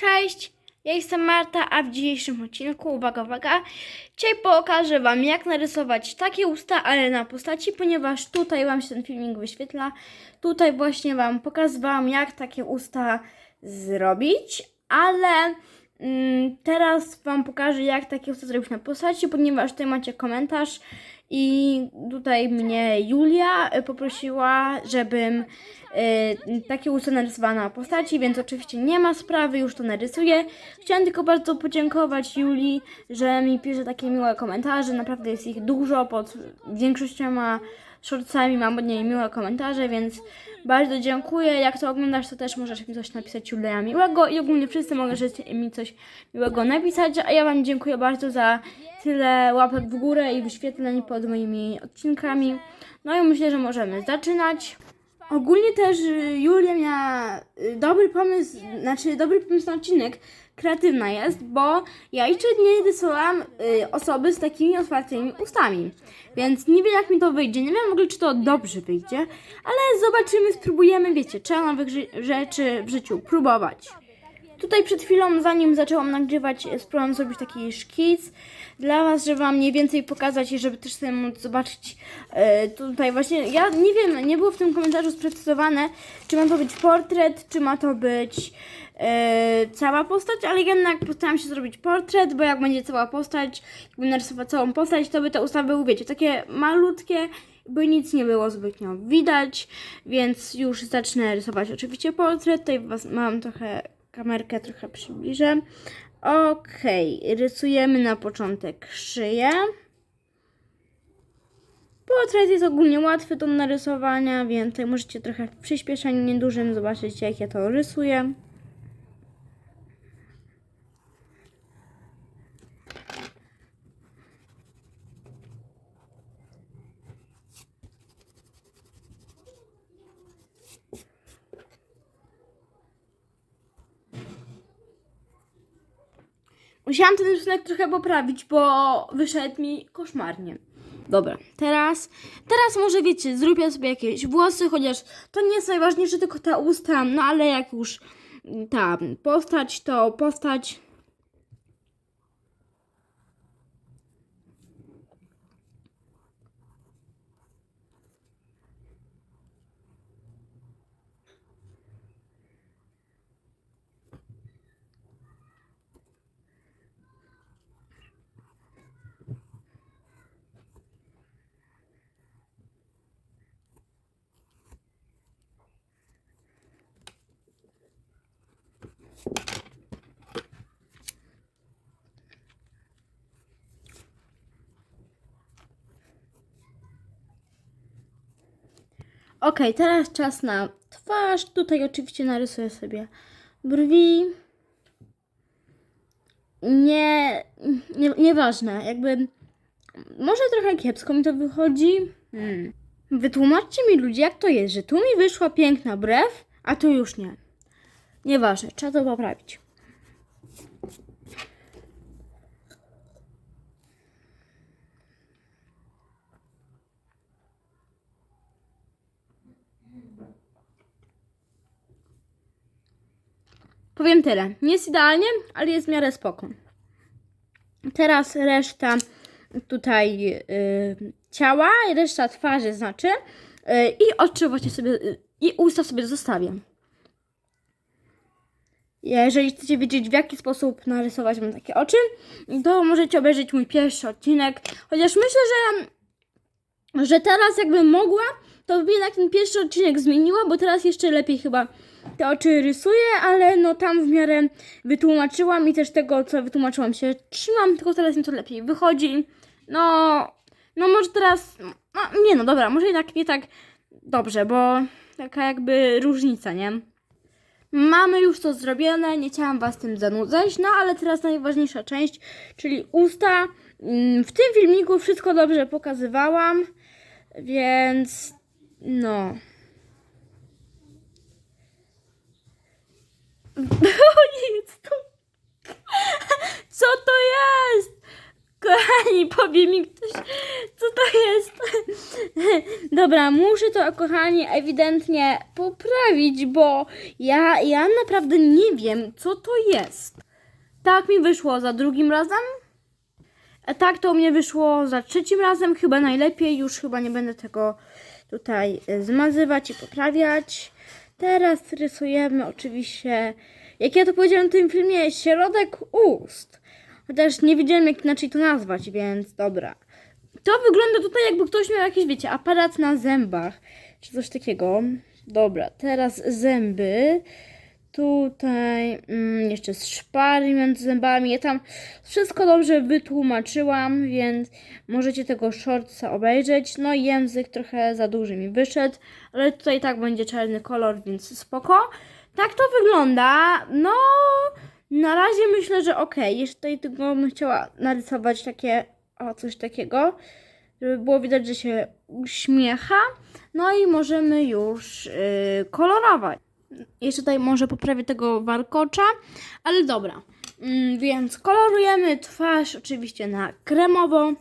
Cześć, ja jestem Marta, a w dzisiejszym odcinku, uwaga, uwaga, dzisiaj pokażę Wam jak narysować takie usta, ale na postaci, ponieważ tutaj Wam się ten filmik wyświetla. Tutaj właśnie Wam pokazywałam jak takie usta zrobić, ale mm, teraz Wam pokażę jak takie usta zrobić na postaci, ponieważ tutaj macie komentarz i tutaj mnie Julia y, poprosiła, żebym y, takie usta narysowała na postaci, więc oczywiście nie ma sprawy, już to narysuję. Chciałam tylko bardzo podziękować Julii, że mi pisze takie miłe komentarze, naprawdę jest ich dużo, pod większościoma shortsami mam od niej miłe komentarze, więc bardzo dziękuję. Jak to oglądasz, to też możesz mi coś napisać Julia miłego i ogólnie wszyscy możecie mi coś miłego napisać, a ja Wam dziękuję bardzo za tyle łapek w górę i wyświetleń pod moimi odcinkami. No i myślę, że możemy zaczynać. Ogólnie też y, Julia miała y, dobry pomysł, znaczy dobry pomysł na odcinek. Kreatywna jest, bo ja jeszcze nie rysowałam y, osoby z takimi otwartymi ustami. Więc nie wiem jak mi to wyjdzie. Nie wiem w ogóle czy to dobrze wyjdzie, ale zobaczymy, spróbujemy, wiecie, trzeba nowych rzeczy w życiu próbować. Tutaj przed chwilą, zanim zaczęłam nagrywać, spróbowałam zrobić taki szkic dla Was, żeby Wam mniej więcej pokazać i żeby też sobie móc zobaczyć e, tutaj właśnie, ja nie wiem, nie było w tym komentarzu sprecyzowane, czy ma to być portret, czy ma to być e, cała postać, ale jednak postaram się zrobić portret, bo jak będzie cała postać, jakbym narysowała całą postać, to by te ustawy były, wiecie, takie malutkie, by nic nie było zbytnio widać, więc już zacznę rysować oczywiście portret, tutaj was mam trochę kamerkę trochę przybliżę. Okej, rysujemy na początek szyję. Portret jest ogólnie łatwy do narysowania, więc możecie trochę w przyspieszeniu niedużym zobaczyć jak ja to rysuję. Musiałam ten rysunek trochę poprawić, bo wyszedł mi koszmarnie. Dobra, teraz, teraz może wiecie, zrobię sobie jakieś włosy, chociaż to nie jest najważniejsze, tylko ta usta, no ale jak już ta postać, to postać. Okej, teraz czas na twarz. Tutaj oczywiście narysuję sobie brwi. Nie, nie, nieważne, jakby może trochę kiepsko mi to wychodzi. Hmm. Wytłumaczcie mi ludzie, jak to jest, że tu mi wyszła piękna brew, a tu już nie. Nieważne, trzeba to poprawić. Powiem tyle. Nie jest idealnie, ale jest w miarę spoko. Teraz reszta tutaj y, ciała, reszta twarzy znaczy y, i oczy właśnie sobie, y, i usta sobie zostawię. Jeżeli chcecie wiedzieć, w jaki sposób narysować mam takie oczy, to możecie obejrzeć mój pierwszy odcinek. Chociaż myślę, że, że teraz jakbym mogła, to by jednak ten pierwszy odcinek zmieniła, bo teraz jeszcze lepiej chyba te oczy rysuję, ale no tam w miarę wytłumaczyłam i też tego, co wytłumaczyłam się trzymam, tylko teraz to lepiej wychodzi. No, no może teraz, no nie no dobra, może jednak nie tak dobrze, bo taka jakby różnica, nie? Mamy już to zrobione, nie chciałam Was tym zanudzać, no ale teraz najważniejsza część, czyli usta. Mm, W tym filmiku wszystko dobrze pokazywałam, więc no. Nic, to... Co to jest? Kochani, powie mi ktoś, co to jest. Dobra, muszę to, kochani, ewidentnie poprawić, bo ja, ja naprawdę nie wiem, co to jest. Tak mi wyszło za drugim razem. A tak to u mnie wyszło za trzecim razem, chyba najlepiej. Już chyba nie będę tego tutaj e, zmazywać i poprawiać. Teraz rysujemy oczywiście, jak ja to powiedziałam w tym filmie, środek ust. Chociaż nie wiedziałem jak inaczej to nazwać, więc dobra. To wygląda tutaj jakby ktoś miał jakiś, wiecie, aparat na zębach, czy coś takiego. Dobra, teraz zęby. Tutaj mm, jeszcze szpary między zębami. Ja tam wszystko dobrze wytłumaczyłam, więc możecie tego shortsa obejrzeć. No język trochę za duży mi wyszedł, ale tutaj tak będzie czarny kolor, więc spoko. Tak to wygląda. No, na razie myślę, że ok. Jeszcze tutaj tylko bym chciała narysować takie, o coś takiego, żeby było widać, że się uśmiecha. No i możemy już yy, kolorować. Jeszcze tutaj może poprawię tego warkocza, ale dobra. Mm, więc kolorujemy twarz oczywiście na kremowo.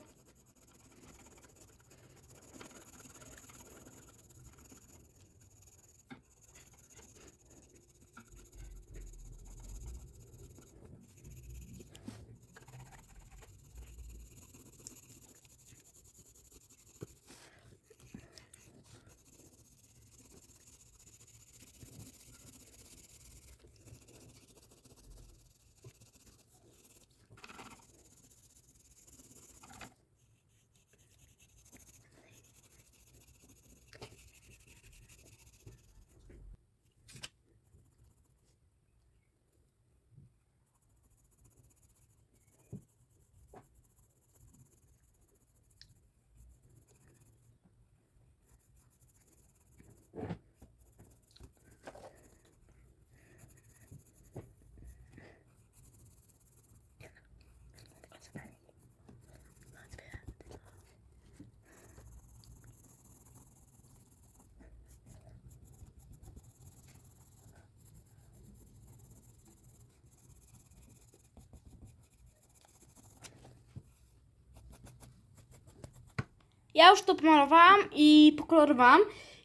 Ja już to pomalowałam i pokolorowałam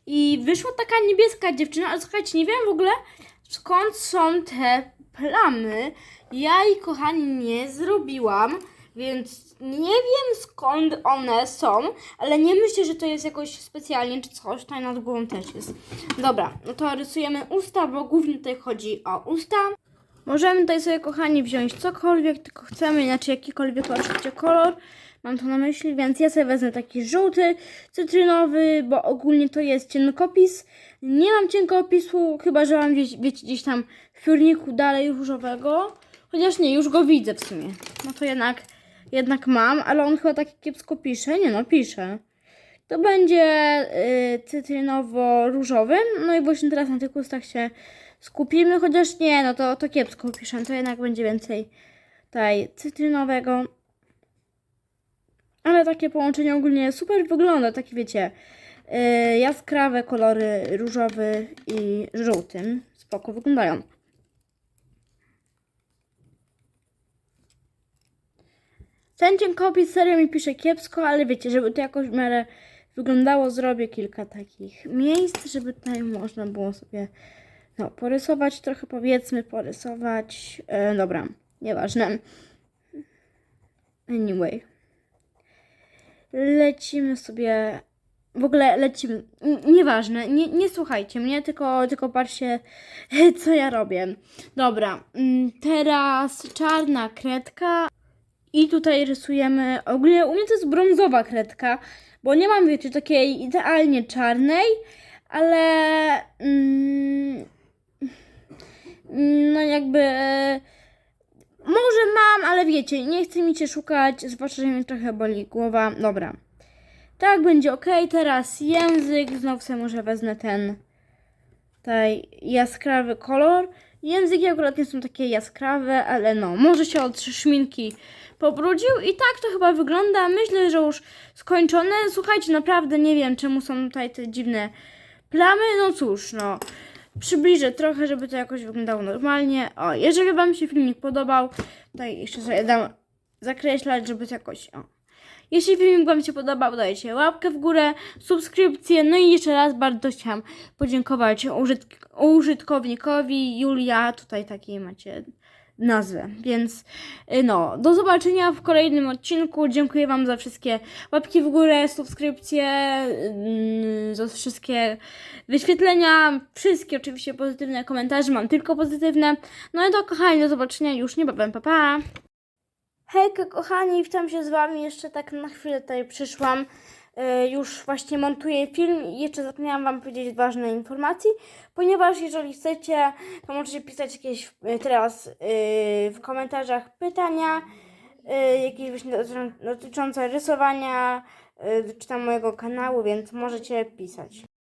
i wyszła taka niebieska dziewczyna, ale słuchajcie, nie wiem w ogóle skąd są te plamy. Ja jej, kochani, nie zrobiłam, więc nie wiem skąd one są, ale nie myślę, że to jest jakoś specjalnie czy coś, tutaj nad głową też jest. Dobra, no to rysujemy usta, bo głównie tutaj chodzi o usta. Możemy tutaj sobie, kochani, wziąć cokolwiek, tylko chcemy, inaczej jakikolwiek oczywiście kolor. Mam to na myśli, więc ja sobie wezmę taki żółty, cytrynowy, bo ogólnie to jest cienkopis. Nie mam cienkopisu, chyba że mam gdzieś, wiecie, gdzieś tam w piórniku dalej różowego. Chociaż nie, już go widzę w sumie. No to jednak, jednak mam, ale on chyba tak kiepsko pisze. Nie no, pisze. To będzie y, cytrynowo-różowy. No i właśnie teraz na tych ustach się skupimy, chociaż nie, no to, to kiepsko piszę. To jednak będzie więcej tutaj cytrynowego. Ale takie połączenie ogólnie super wygląda, takie wiecie, yy, jaskrawe kolory różowy i żółtym. Spoko wyglądają. Ten cienkopis serio mi pisze kiepsko, ale wiecie, żeby to jakoś w miarę wyglądało, zrobię kilka takich miejsc, żeby tutaj można było sobie no, porysować trochę, powiedzmy, porysować. Yy, dobra, nieważne. Anyway lecimy sobie. W ogóle lecimy. Nieważne, nie, nie słuchajcie mnie, tylko, tylko patrzcie, co ja robię. Dobra, mm, teraz czarna kredka. I tutaj rysujemy. Ogólnie u mnie to jest brązowa kredka, bo nie mam, wiecie, takiej idealnie czarnej, ale. Mm, no jakby. Może mam, ale wiecie, nie chce mi cię szukać, zwłaszcza, że mnie trochę boli głowa. Dobra. Tak, będzie ok. Teraz język. Znowu sobie może wezmę ten tutaj jaskrawy kolor. Języki akurat nie są takie jaskrawe, ale no, może się od szminki pobrudził i tak to chyba wygląda. Myślę, że już skończone. Słuchajcie, naprawdę nie wiem, czemu są tutaj te dziwne plamy. No cóż, no. Przybliżę trochę, żeby to jakoś wyglądało normalnie. O, jeżeli Wam się filmik podobał, tutaj jeszcze sobie dam zakreślać, żeby to jakoś o, Jeśli filmik Wam się podobał, dajcie łapkę w górę, subskrypcję. No i jeszcze raz bardzo chciałam podziękować użytk- użytkownikowi Julia. Tutaj takiej macie nazwę. Więc y, no, do zobaczenia w kolejnym odcinku. Dziękuję Wam za wszystkie łapki w górę, subskrypcje, yy, za wszystkie wyświetlenia, wszystkie oczywiście pozytywne komentarze. Mam tylko pozytywne. No i to kochani, do zobaczenia już niebawem. Pa, pa! Hejka kochani, witam się z Wami. Jeszcze tak na chwilę tutaj przyszłam. Yy, już właśnie montuję film i jeszcze zapomniałam Wam powiedzieć ważnej informacji, ponieważ jeżeli chcecie, to możecie pisać jakieś yy, teraz yy, w komentarzach pytania, jakieś właśnie dotyczą- dotyczące rysowania, czy tam mojego kanału, więc możecie pisać.